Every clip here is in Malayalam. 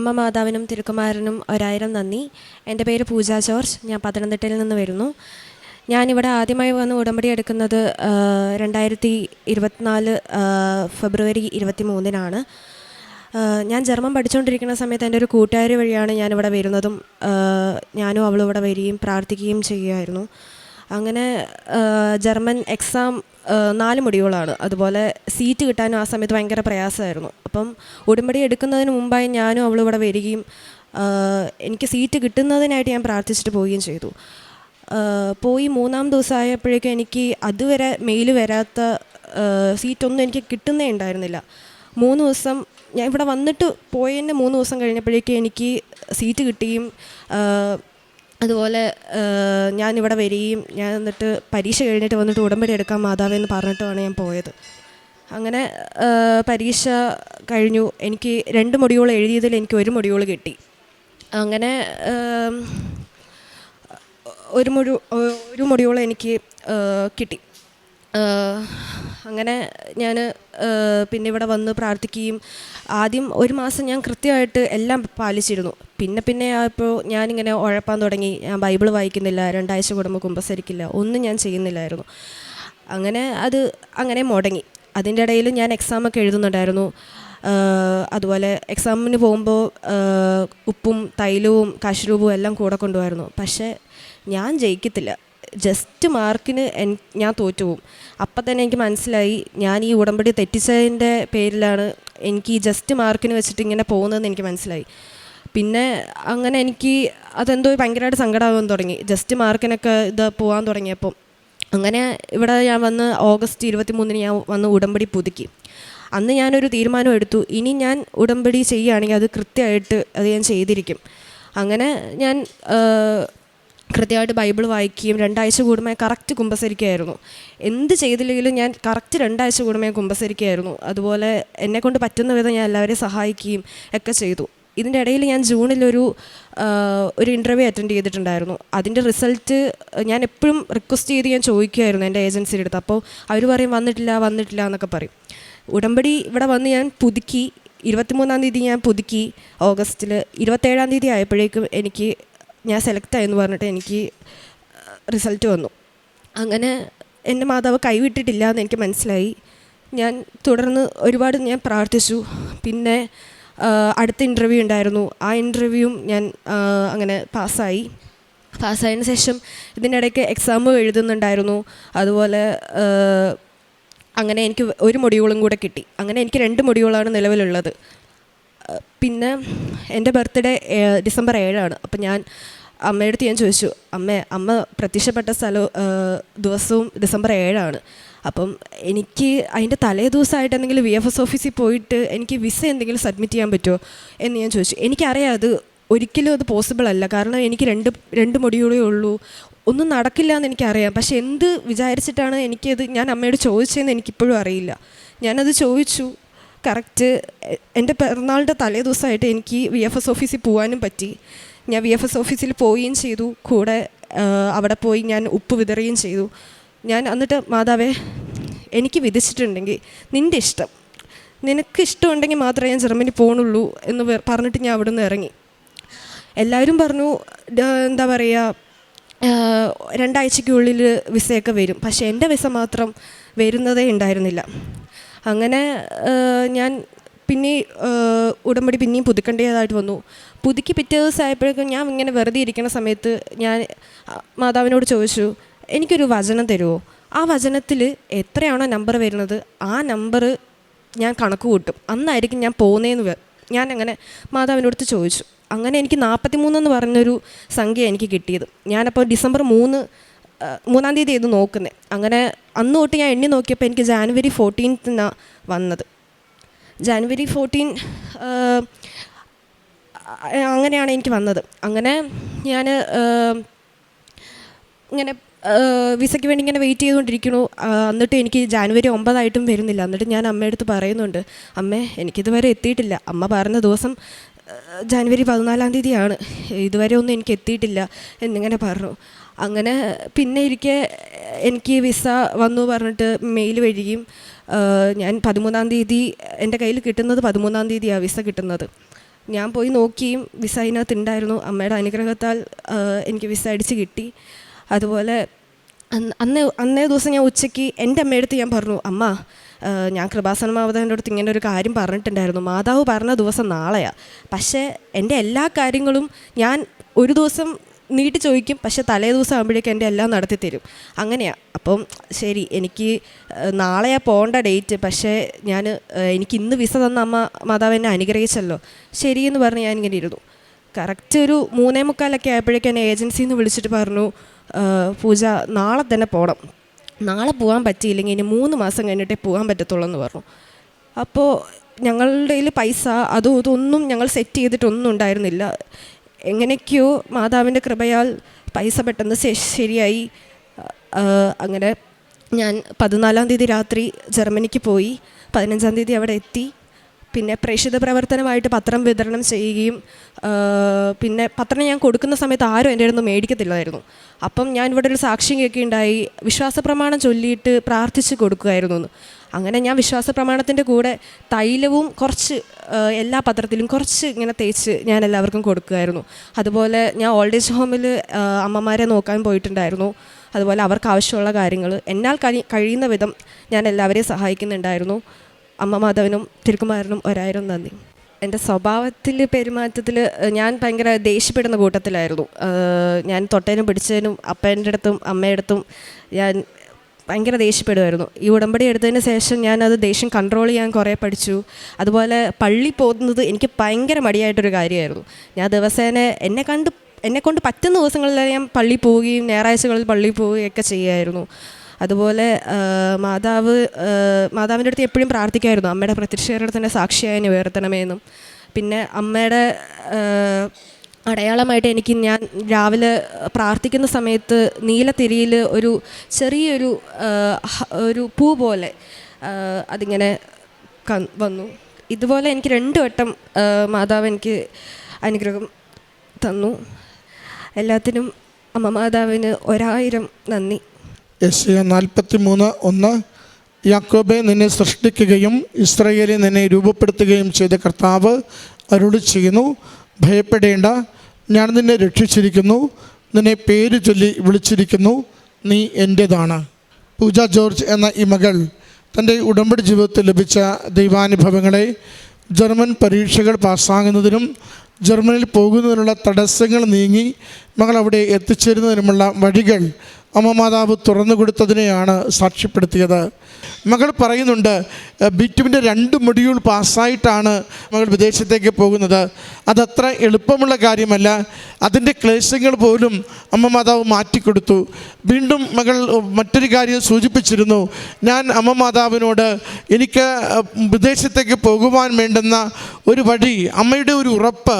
അമ്മ മാതാവിനും തിരുക്കുമാരനും ഒരായിരം നന്ദി. എന്റെ പേര് പൂജ ജോർജ്. ഞാൻ പത്തനംതിട്ടയിൽ നിന്ന് വരുന്നു. ഞാനിവിടെ ആദ്യമായി വന്ന് ഉടമ്പടി എടുക്കുന്നത് രണ്ടായിരത്തി ഇരുപത്തിനാല് ഫെബ്രുവരി ഇരുപത്തി മൂന്നിനാണ് ഞാൻ ജർമ്മൻ പഠിച്ചുകൊണ്ടിരിക്കുന്ന സമയത്ത് എന്റെ ഒരു കൂട്ടുകാരി വഴിയാണ് ഞാനിവിടെ വരുന്നതും ഞാനും അവളും ഇവിടെ വരികയും പ്രാർത്ഥിക്കുകയും ചെയ്യുമായിരുന്നു അങ്ങനെ ജർമ്മൻ എക്സാം നാല് മൊഡ്യൂളാണ്. അതുപോലെ സീറ്റ് കിട്ടാനും ആ സമയത്ത് ഭയങ്കര പ്രയാസമായിരുന്നു. അപ്പം ഉടമ്പടി എടുക്കുന്നതിന് മുമ്പായി ഞാനും അവളും ഇവിടെ വരികയും എനിക്ക് സീറ്റ് കിട്ടുന്നതിനായിട്ട് ഞാൻ പ്രാർത്ഥിച്ചിട്ട് പോവുകയും ചെയ്തു. പോയി മൂന്നാം ദിവസമായപ്പോഴേക്കും എനിക്ക് അതുവരെ മെയിൽ വരാത്ത സീറ്റൊന്നും എനിക്ക് കിട്ടുന്നേ ഉണ്ടായിരുന്നില്ല. മൂന്ന് ദിവസം ഞാൻ ഇവിടെ വന്നിട്ട് പോയതിന്റെ മൂന്ന് ദിവസം കഴിഞ്ഞപ്പോഴേക്കും എനിക്ക് സീറ്റ് കിട്ടുകയും അതുപോലെ ഞാനിവിടെ വരികയും ഞാൻ എന്നിട്ട് പരീക്ഷ കഴിഞ്ഞിട്ട് വന്നിട്ട് ഉടമ്പടി എടുക്കാൻ മാതാവേ എന്ന് പറഞ്ഞിട്ടുമാണ് ഞാൻ പോയത്. അങ്ങനെ പരീക്ഷ കഴിഞ്ഞു. എനിക്ക് രണ്ട് മൊഡ്യൂൾ എഴുതിയതിൽ എനിക്ക് ഒരു മൊഡ്യൂൾ കിട്ടി. അങ്ങനെ ഒരു മൊഡ്യൂ ഒരു മൊഡ്യൂൾ എനിക്ക് കിട്ടി. അങ്ങനെ ഞാൻ പിന്നെ ഇവിടെ വന്ന് പ്രാർത്ഥിക്കുകയും ആദ്യം ഒരു മാസം ഞാൻ കൃത്യമായിട്ട് എല്ലാം പാലിച്ചിരുന്നു. പിന്നെ പിന്നെ ആയപ്പോൾ ഞാനിങ്ങനെ ഉഴപ്പാൻ തുടങ്ങി. ഞാൻ ബൈബിൾ വായിക്കുന്നില്ല രണ്ടാഴ്ച കൂടുമ്പോൾ കുമ്പസരിക്കില്ല ഒന്നും ഞാൻ ചെയ്യുന്നില്ലായിരുന്നു. അങ്ങനെ അത് അങ്ങനെ മുടങ്ങി. അതിന്റെ ഇടയിൽ ഞാൻ എക്സാമൊക്കെ എഴുതുന്നുണ്ടായിരുന്നു. അതുപോലെ എക്സാമിന് പോകുമ്പോൾ ഉപ്പും തൈലവും കശുരൂപവും എല്ലാം കൂടെ കൊണ്ടുപോയിരുന്നു പക്ഷേ ഞാൻ ജയിക്കത്തില്ല. ജസ്റ്റ് മാർക്കിന് ഞാൻ തോറ്റുപോകും. അപ്പം തന്നെ എനിക്ക് മനസ്സിലായി ഞാൻ ഈ ഉടമ്പടി തെറ്റിച്ചതിന്റെ പേരിലാണ് എനിക്ക് ഈ ജസ്റ്റ് മാർക്കിന് വെച്ചിട്ട് ഇങ്ങനെ പോകുന്നതെന്ന് എനിക്ക് മനസ്സിലായി. പിന്നെ അങ്ങനെ എനിക്ക് അതെന്തോ ഭയങ്കരമായിട്ട് സങ്കടമാകാൻ തുടങ്ങി. ജസ്റ്റ് മാർക്കിനൊക്കെ ഇത് പോകാൻ തുടങ്ങിയപ്പോൾ അങ്ങനെ ഇവിടെ ഞാൻ വന്ന് ഓഗസ്റ്റ് ഇരുപത്തി മൂന്നിന് ഞാൻ വന്ന് ഉടമ്പടി പുതുക്കി. അന്ന് ഞാനൊരു തീരുമാനം എടുത്തു. ഇനി ഞാൻ ഉടമ്പടി ചെയ്യുകയാണെങ്കിൽ അത് കൃത്യമായിട്ട് അത് ഞാൻ ചെയ്തിരിക്കും. അങ്ങനെ ഞാൻ കൃത്യമായിട്ട് ബൈബിൾ വായിക്കുകയും രണ്ടാഴ്ച കൂടുമ്പോൾ കറക്റ്റ് കുമ്പസരിക്കുകയായിരുന്നു. എന്ത് ചെയ്തില്ലെങ്കിലും ഞാൻ കറക്റ്റ് രണ്ടാഴ്ച കൂടുമ്പോൾ കുമ്പസരിക്കുകയായിരുന്നു. അതുപോലെ എന്നെക്കൊണ്ട് പറ്റുന്ന വിധം ഞാൻ എല്ലാവരെയും സഹായിക്കുകയും ഒക്കെ ചെയ്തു. ഇതിന്റെ ഇടയിൽ ഞാൻ ജൂണിലൊരു ഒരു ഇന്റർവ്യൂ അറ്റൻഡ് ചെയ്തിട്ടുണ്ടായിരുന്നു. അതിന്റെ റിസൾട്ട് ഞാൻ എപ്പോഴും റിക്വസ്റ്റ് ചെയ്ത് ഞാൻ ചോദിക്കുമായിരുന്നു എന്റെ ഏജൻസിയുടെ അടുത്ത്. അപ്പോൾ അവർ പറയും വന്നിട്ടില്ല വന്നിട്ടില്ല എന്നൊക്കെ പറയും. ഉടമ്പടി ഇവിടെ വന്ന് ഞാൻ പുതുക്കി ഇരുപത്തിമൂന്നാം തീയതി ഞാൻ പുതുക്കി. ഓഗസ്റ്റിൽ ഇരുപത്തേഴാം തീയതി ആയപ്പോഴേക്കും എനിക്ക് ഞാൻ സെലക്ട് ആയെന്ന് പറഞ്ഞിട്ട് എനിക്ക് റിസൾട്ട് വന്നു. അങ്ങനെ എന്റെ മാതാവ് കൈവിട്ടിട്ടില്ല എന്ന് എനിക്ക് മനസ്സിലായി. ഞാൻ തുടർന്ന് ഒരുപാട് ഞാൻ പ്രാർത്ഥിച്ചു. പിന്നെ അടുത്ത ഇന്റർവ്യൂ ഉണ്ടായിരുന്നു. ആ ഇന്റർവ്യൂവും ഞാൻ അങ്ങനെ പാസ്സായി. പാസ്സായതിനു ശേഷം ഇതിനിടയ്ക്ക് എക്സാം എഴുതുന്നുണ്ടായിരുന്നു. അതുപോലെ അങ്ങനെ എനിക്ക് ഒരു മൊഡ്യൂളും കൂടെ കിട്ടി. അങ്ങനെ എനിക്ക് രണ്ട് മൊഡ്യൂളാണ് നിലവിലുള്ളത്. പിന്നെ എന്റെ ബർത്ത്ഡേ ഡിസംബർ ഏഴാണ്. അപ്പം ഞാൻ അമ്മയുടെ അടുത്ത് ഞാൻ ചോദിച്ചു അമ്മേ അമ്മ പ്രത്യക്ഷപ്പെട്ട സ്ഥലവും ദിവസവും ഡിസംബർ ഏഴാണ്. അപ്പം എനിക്ക് അതിന്റെ തലേ ദിവസമായിട്ട് എന്തെങ്കിലും വി എഫ് എസ് ഓഫീസിൽ പോയിട്ട് എനിക്ക് വിസ എന്തെങ്കിലും സബ്മിറ്റ് ചെയ്യാൻ പറ്റുമോ? എന്ന് ഞാൻ ചോദിച്ചു. എനിക്കറിയാം അത് ഒരിക്കലും അത് പോസിബിൾ അല്ല. കാരണം എനിക്ക് രണ്ട് രണ്ട് മൊഡ്യൂളേ ഉള്ളൂ. ഒന്നും നടക്കില്ല എന്ന് എനിക്കറിയാം. പക്ഷെ എന്ത് വിചാരിച്ചിട്ടാണ് എനിക്കത് ഞാൻ അമ്മയോട് ചോദിച്ചതെന്ന് എനിക്കിപ്പോഴും അറിയില്ല. ഞാനത് ചോദിച്ചു. കറക്റ്റ് എന്റെ പിറന്നാളിന്റെ തലേ ദിവസമായിട്ട് എനിക്ക് വി എഫ് എസ് ഓഫീസിൽ പോകാനും പറ്റി. ഞാൻ വി എഫ് എസ് ഓഫീസിൽ പോവുകയും ചെയ്തു. കൂടെ അവിടെ പോയി ഞാൻ ഉപ്പ് വിതറുകയും ചെയ്തു. ഞാൻ എന്നിട്ട് മാതാവേ എനിക്ക് വിധിച്ചിട്ടുണ്ടെങ്കിൽ നിന്റെ ഇഷ്ടം. നിനക്ക് ഇഷ്ടമുണ്ടെങ്കിൽ മാത്രമേ ഞാൻ ജർമ്മനി പോകണുള്ളൂ എന്ന് പറഞ്ഞിട്ട് ഞാൻ അവിടെ നിന്ന് ഇറങ്ങി. എല്ലാവരും പറഞ്ഞു എന്താ പറയുക രണ്ടാഴ്ചയ്ക്കുള്ളിൽ വിസയൊക്കെ വരും. പക്ഷേ എന്റെ വിസ മാത്രം വരുന്നതേ ഉണ്ടായിരുന്നില്ല. അങ്ങനെ ഞാൻ പിന്നെ ഉടമ്പടി പിന്നെയും പുതുക്കേണ്ടതായിട്ട് വന്നു. പുതുക്കി പിറ്റേ ദിവസം ആയപ്പോഴേക്കും ഞാൻ ഇങ്ങനെ വെറുതെ ഇരിക്കുന്ന സമയത്ത് ഞാൻ മാതാവിനോട് ചോദിച്ചു എനിക്കൊരു വചനം തരുമോ ആ വചനത്തിൽ എത്രയാണോ നമ്പർ വരുന്നത് ആ നമ്പർ ഞാൻ കണക്ക് കൂട്ടും. അന്നായിരിക്കും ഞാൻ പോകുന്നതെന്ന് ഞാൻ അങ്ങനെ മാതാവിനടുത്ത് ചോദിച്ചു. അങ്ങനെ എനിക്ക് നാൽപ്പത്തി മൂന്നെന്ന് പറഞ്ഞൊരു സംഖ്യ എനിക്ക് കിട്ടിയത്. ഞാനപ്പോൾ ഡിസംബർ മൂന്ന് മൂന്നാം തീയതി ഇത് നോക്കുന്നത്. അങ്ങനെ അന്ന് തൊട്ട് ഞാൻ എണ്ണി നോക്കിയപ്പോൾ എനിക്ക് ജാനുവരി ഫോർട്ടീൻത്തിനാണ് വന്നത്. ജാനുവരി ഫോർട്ടീൻ അങ്ങനെയാണ് എനിക്ക് വന്നത്. അങ്ങനെ ഞാൻ ഇങ്ങനെ വിസയ്ക്ക് വേണ്ടി ഇങ്ങനെ വെയിറ്റ് ചെയ്തുകൊണ്ടിരിക്കണു എന്നിട്ട് എനിക്ക് ജാനുവരി ഒമ്പതായിട്ടും വരുന്നില്ല. എന്നിട്ട് ഞാൻ അമ്മയുടെ അടുത്ത് പറയുന്നുണ്ട് അമ്മേ എനിക്കിതുവരെ എത്തിയിട്ടില്ല. അമ്മ പറഞ്ഞ ദിവസം ജാനുവരി പതിനാലാം തീയതിയാണ്. ഇതുവരെ ഒന്നും എനിക്ക് എത്തിയിട്ടില്ല. എന്നിങ്ങനെ പറഞ്ഞു. അങ്ങനെ പിന്നെ ഇരിക്കെ എനിക്ക് വിസ വന്നു പറഞ്ഞിട്ട് മെയിൽ വഴിയും ഞാൻ പതിമൂന്നാം തീയതി എന്റെ കയ്യിൽ കിട്ടുന്നത് പതിമൂന്നാം തീയതിയാണ് വിസ കിട്ടുന്നത്. ഞാൻ പോയി നോക്കിയും വിസ അതിനകത്ത് ഉണ്ടായിരുന്നു അമ്മയുടെ അനുഗ്രഹത്താൽ എനിക്ക് വിസ അടിച്ച് കിട്ടി. അതുപോലെ അന്ന് അന്ന് അന്നേ ദിവസം ഞാൻ ഉച്ചയ്ക്ക് എന്റെ അമ്മയടുത്ത് ഞാൻ പറഞ്ഞു അമ്മ ഞാൻ കൃപാസന മാവതന്റെ അടുത്ത് ഇങ്ങനെ ഒരു കാര്യം പറഞ്ഞിട്ടുണ്ടായിരുന്നു. മാതാവ് പറഞ്ഞ ദിവസം നാളെയാണ് പക്ഷേ എന്റെ എല്ലാ കാര്യങ്ങളും ഞാൻ ഒരു ദിവസം നീട്ടി ചോദിക്കും പക്ഷേ തലേ ദിവസം ആകുമ്പോഴേക്കും എന്റെ എല്ലാം നടത്തി തരും. അങ്ങനെയാണ് അപ്പം ശരി എനിക്ക് ആ, നാളെയാ പോകേണ്ട ഡേറ്റ് പക്ഷേ ഞാൻ എനിക്ക് ഇന്ന് വിസ തന്ന അമ്മ മാതാവ് എന്നെ അനുഗ്രഹിച്ചല്ലോ. ശരിയെന്ന് പറഞ്ഞ് ഞാൻ ഇങ്ങനെ ഇരുന്നു. കറക്റ്റ് ഒരു മൂന്നേ മുക്കാലൊക്കെ ആയപ്പോഴേക്കും എന്നെ ഏജൻസിയിൽ നിന്ന് വിളിച്ചിട്ട് പറഞ്ഞു "ആ, പൂജ നാളെ തന്നെ പോകണം നാളെ പോകാൻ പറ്റിയില്ലെങ്കിൽ ഇനി മൂന്ന് മാസം കഴിഞ്ഞിട്ടേ പോകാൻ പറ്റത്തുള്ളൂ എന്ന് പറഞ്ഞു. അപ്പോൾ ഞങ്ങളുടെ കയ്യിൽ പൈസ അതും ഇതൊന്നും ഞങ്ങൾ സെറ്റ് ചെയ്തിട്ടൊന്നും ഉണ്ടായിരുന്നില്ല. എങ്ങനെയൊക്കെയോ മാതാവിന്റെ കൃപയാൽ പൈസ പെട്ടെന്ന് ശരിയായി. അങ്ങനെ ഞാൻ പതിനാലാം തീയതി രാത്രി ജർമ്മനിക്ക് പോയി. പതിനഞ്ചാം തീയതി അവിടെ എത്തി. പിന്നെ പ്രേക്ഷിത പ്രവർത്തനമായിട്ട് പത്രം വിതരണം ചെയ്യുകയും പിന്നെ പത്രം ഞാൻ കൊടുക്കുന്ന സമയത്ത് ആരും എന്റെ അടുത്ത് മേടിക്കത്തില്ലായിരുന്നു. അപ്പം ഞാൻ ഇവിടെ ഒരു സാക്ഷ്യം കേൾക്കുകയുണ്ടായി വിശ്വാസ പ്രമാണം ചൊല്ലിയിട്ട് പ്രാർത്ഥിച്ച് കൊടുക്കുമായിരുന്നു എന്ന് അങ്ങനെ ഞാൻ വിശ്വാസ പ്രമാണത്തിന്റെ കൂടെ തൈലവും കുറച്ച് എല്ലാ പത്രത്തിലും കുറച്ച് ഇങ്ങനെ തേച്ച് ഞാൻ എല്ലാവർക്കും കൊടുക്കുമായിരുന്നു അതുപോലെ ഞാൻ ഓൾഡ് ഏജ് ഹോമിൽ അമ്മമാരെ നോക്കാൻ പോയിട്ടുണ്ടായിരുന്നു. അതുപോലെ അവർക്ക് ആവശ്യമുള്ള കാര്യങ്ങൾ എന്നാൽ കഴിയുന്ന വിധം ഞാൻ എല്ലാവരെയും സഹായിക്കുന്നുണ്ടായിരുന്നു. അമ്മ മാധവനും തിരുക്കുമാരനും ഒരായിരം നന്ദി. എന്റെ സ്വഭാവത്തിൽ പെരുമാറ്റത്തിൽ ഞാൻ ഭയങ്കര ദേഷ്യപ്പെടുന്ന കൂട്ടത്തിലായിരുന്നു. ഞാൻ തൊട്ടേനും പിടിച്ചതിനും അപ്പന്റെ അടുത്തും അമ്മയുടെ അടുത്തും ഞാൻ ഭയങ്കര ദേഷ്യപ്പെടുമായിരുന്നു. ഈ ഉടമ്പടി എടുത്തതിന് ശേഷം ഞാൻ അത് ദേഷ്യം കൺട്രോൾ ചെയ്യാൻ കുറേ പഠിച്ചു. അതുപോലെ പള്ളി പോകുന്നത് എനിക്ക് ഭയങ്കര മടിയായിട്ടൊരു കാര്യമായിരുന്നു. ഞാൻ ദിവസേന എന്നെ കണ്ട് എന്നെ കൊണ്ട് പറ്റുന്ന ദിവസങ്ങളിൽ ഞാൻ പള്ളി പോവുകയും ഞായറാഴ്ചകളിൽ പള്ളി പോവുകയൊക്കെ ചെയ്യുമായിരുന്നു. അതുപോലെ മാതാവ് മാതാവിന്റെ അടുത്ത് എപ്പോഴും പ്രാർത്ഥിക്കുമായിരുന്നു അമ്മയുടെ പ്രത്യക്ഷീകരണത്തിന്റെ സാക്ഷിയായി എന്നെ ഉയർത്തണമെന്നും പിന്നെ അമ്മയുടെ അടയാളമായിട്ട് എനിക്ക് ഞാൻ രാവിലെ പ്രാർത്ഥിക്കുന്ന സമയത്ത് നീലത്തിരിയിൽ ഒരു ചെറിയൊരു ഒരു പൂ പോലെ അതിങ്ങനെ വന്നു. ഇതുപോലെ എനിക്ക് രണ്ടു വട്ടം മാതാവ് എനിക്ക് അനുഗ്രഹം തന്നു. എല്ലാത്തിനും അമ്മ മാതാവിന് ഒരായിരം നന്ദി. യശയ നാൽപ്പത്തി മൂന്ന് ഒന്ന്. യാക്കോബെ നിന്നെ സൃഷ്ടിക്കുകയും ഇസ്രയേലെ നിന്നെ രൂപപ്പെടുത്തുകയും ചെയ്ത കർത്താവ് അരുളി ചെയ്യുന്നു. ഭയപ്പെടേണ്ട. ഞാൻ നിന്നെ രക്ഷിച്ചിരിക്കുന്നു. നിന്നെ പേര് ചൊല്ലി വിളിച്ചിരിക്കുന്നു. നീ എന്റേതാണ് പൂജ ജോർജ് എന്ന ഈ മകൾ തന്റെ ഉടമ്പടി ജീവിതത്തിൽ ലഭിച്ച ദൈവാനുഭവങ്ങളെ ജർമ്മൻ പരീക്ഷകൾ പാസ്സാകുന്നതിനും ജർമ്മനിയിൽ പോകുന്നതിനുള്ള തടസ്സങ്ങൾ നീങ്ങി മകൾ അവിടെ എത്തിച്ചേരുന്നതിനുമുള്ള വഴികൾ അമ്മ മാതാവ് തുറന്നു കൊടുത്തതിനെയാണ് സാക്ഷ്യപ്പെടുത്തിയത്. മകൾ പറയുന്നുണ്ട് ബിറ്റുവിന്റെ രണ്ട് മൊഡ്യൂൾ പാസ്സായിട്ടാണ് മകൾ വിദേശത്തേക്ക് പോകുന്നത്. അതത്ര എളുപ്പമുള്ള കാര്യമല്ല. അതിന്റെ ക്ലേശങ്ങൾ പോലും അമ്മ മാതാവ് മാറ്റിക്കൊടുത്തു. വീണ്ടും മകൾ മറ്റൊരു കാര്യം സൂചിപ്പിച്ചിരുന്നു. ഞാൻ അമ്മ മാതാവിനോട് എനിക്ക് വിദേശത്തേക്ക് പോകുവാൻ വേണ്ടുന്ന ഒരു വഴി അമ്മയുടെ ഒരു ഉറപ്പ്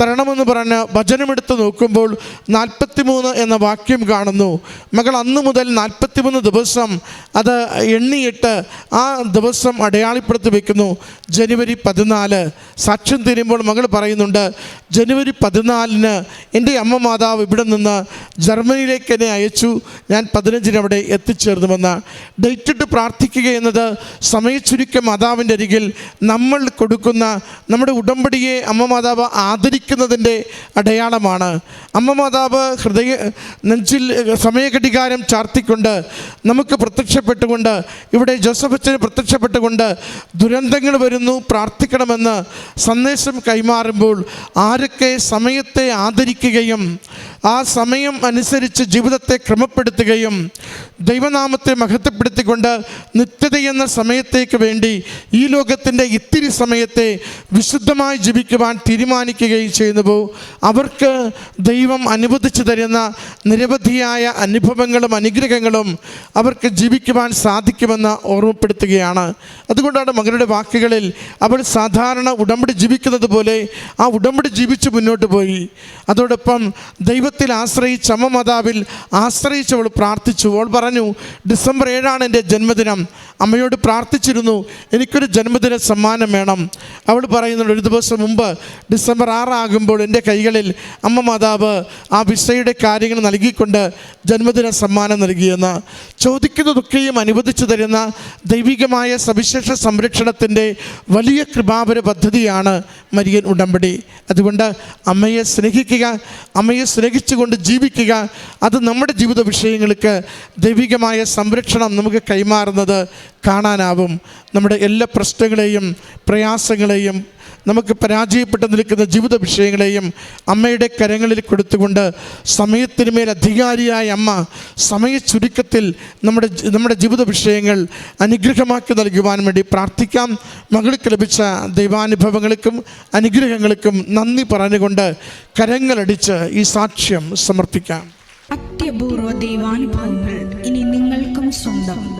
തരണമെന്ന് പറഞ്ഞ് ഭജനമെടുത്ത് നോക്കുമ്പോൾ നാൽപ്പത്തിമൂന്ന് എന്ന വാക്യം കാണുന്നു. മകൾ അന്ന് മുതൽ നാൽപ്പത്തിമൂന്ന് ദിവസം അത് എണ്ണിയിട്ട് ആ ദിവസം അടയാളപ്പെടുത്തി വെക്കുന്നു. ജനുവരി പതിനാല്. സാക്ഷ്യം തീരുമ്പോൾ മകൾ പറയുന്നുണ്ട് ജനുവരി പതിനാലിന് എന്റെ അമ്മ മാതാവ് ഇവിടെ നിന്ന് ജർമ്മനിയിലേക്ക് എന്നെ അയച്ചു. ഞാൻ പതിനഞ്ചിന് അവിടെ എത്തിച്ചേർന്നുവെന്ന്. ഡേറ്റിട്ട് പ്രാർത്ഥിക്കുക എന്നത് സമയച്ചുരുക്കം മാതാവിന്റെ അരികിൽ നമ്മൾ കൊടുക്കുന്ന നമ്മുടെ ഉടമ്പടിയെ അമ്മ മാതാവ് ആദരിക്കുന്നതിന്റെ അടയാളമാണ്. അമ്മ മാതാവ് ഹൃദയ നെഞ്ചിൽ സമയഘടികാരം ചാർത്തിക്കൊണ്ട് നമുക്ക് പ്രത്യക്ഷപ്പെട്ടുകൊണ്ട് ഇവിടെ ജോസഫ് അച്ഛന് പ്രത്യക്ഷപ്പെട്ടുകൊണ്ട് ദുരന്തങ്ങൾ വരുന്നു പ്രാർത്ഥിക്കണമെന്ന് സന്ദേശം കൈമാറുമ്പോൾ ആരൊക്കെ സമയത്തെ ആദരിക്കുകയും ആ സമയം അനുസരിച്ച് ജീവിതത്തെ ക്രമപ്പെടുത്തുകയും ദൈവനാമത്തെ മഹത്വപ്പെടുത്തിക്കൊണ്ട് നിത്യത എന്ന സമയത്തേക്ക് വേണ്ടി ഈ ലോകത്തിന്റെ ഇത്തിരി സമയത്തെ വിശുദ്ധമായി ജീവിക്കുവാൻ തീരുമാനിക്കുകയും ചെയ്യുന്നുവോ അവർക്ക് ദൈവം അനുവദിച്ചു തരുന്ന നിരവധിയായ അനുഭവങ്ങളും അനുഗ്രഹങ്ങളും അവർക്ക് ജീവിക്കുവാൻ സാധിക്കുമെന്ന് ഓർമ്മപ്പെടുത്തുകയാണ്. അതുകൊണ്ടാണ് മകളുടെ വാക്കുകളിൽ അവൾ സാധാരണ ഉടമ്പടി ജീവിക്കുന്നത് പോലെ ആ ഉടമ്പടി ജീവിച്ച് മുന്നോട്ട് പോയി. അതോടൊപ്പം ദൈവ ദൈവത്തിൽ ആശ്രയിച്ച് അമ്മ മാതാവിൽ ആശ്രയിച്ചവൾ പ്രാർത്ഥിച്ചു. അവൾ പറഞ്ഞു ഡിസംബർ ഏഴാണ് എന്റെ ജന്മദിനം. അമ്മയോട് പ്രാർത്ഥിച്ചിരുന്നു എനിക്കൊരു ജന്മദിന സമ്മാനം വേണം. അവൾ പറയുന്നുണ്ട് ഒരു ദിവസം മുമ്പ് ഡിസംബർ ആറാകുമ്പോൾ എന്റെ കൈകളിൽ അമ്മ മാതാവ് ആ വിസയുടെ കാര്യങ്ങൾ നൽകിക്കൊണ്ട് ജന്മദിന സമ്മാനം നൽകിയെന്ന്. ചോദിക്കുന്നതൊക്കെയും അനുവദിച്ചു തരുന്ന ദൈവികമായ സവിശേഷ സംരക്ഷണത്തിന്റെ വലിയ കൃപാപര പദ്ധതിയാണ് മരിയൻ ഉടമ്പടി. അതുകൊണ്ട് അമ്മയെ സ്നേഹിക്കുക അമ്മയെ സ്നേഹിച്ചുകൊണ്ട് ജീവിക്കുക അത് നമ്മുടെ ജീവിത വിഷയങ്ങൾക്ക് ദൈവികമായ സംരക്ഷണം നമുക്ക് കൈമാറുന്നത് കാണാനാവും. നമ്മുടെ എല്ലാ പ്രശ്നങ്ങളെയും പ്രയാസങ്ങളെയും നമുക്ക് പരാജയപ്പെട്ട് നിൽക്കുന്ന ജീവിത വിഷയങ്ങളെയും അമ്മയുടെ കരങ്ങളിൽ കൊടുത്തുകൊണ്ട് സമയത്തിന് മേൽ അധികാരിയായ അമ്മ സമയ ചുരുക്കത്തിൽ നമ്മുടെ നമ്മുടെ ജീവിത വിഷയങ്ങൾ അനുഗ്രഹമാക്കി നൽകുവാൻ വേണ്ടി പ്രാർത്ഥിക്കാം. മകൾക്ക് ലഭിച്ച ദൈവാനുഭവങ്ങൾക്കും അനുഗ്രഹങ്ങൾക്കും നന്ദി പറഞ്ഞുകൊണ്ട് കരങ്ങളടിച്ച് ഈ സാക്ഷ്യം സമർപ്പിക്കാം. അത്യപൂർവ ദൈവാനുഭവങ്ങൾ ഇനി നിങ്ങൾക്കും സ്വന്തം.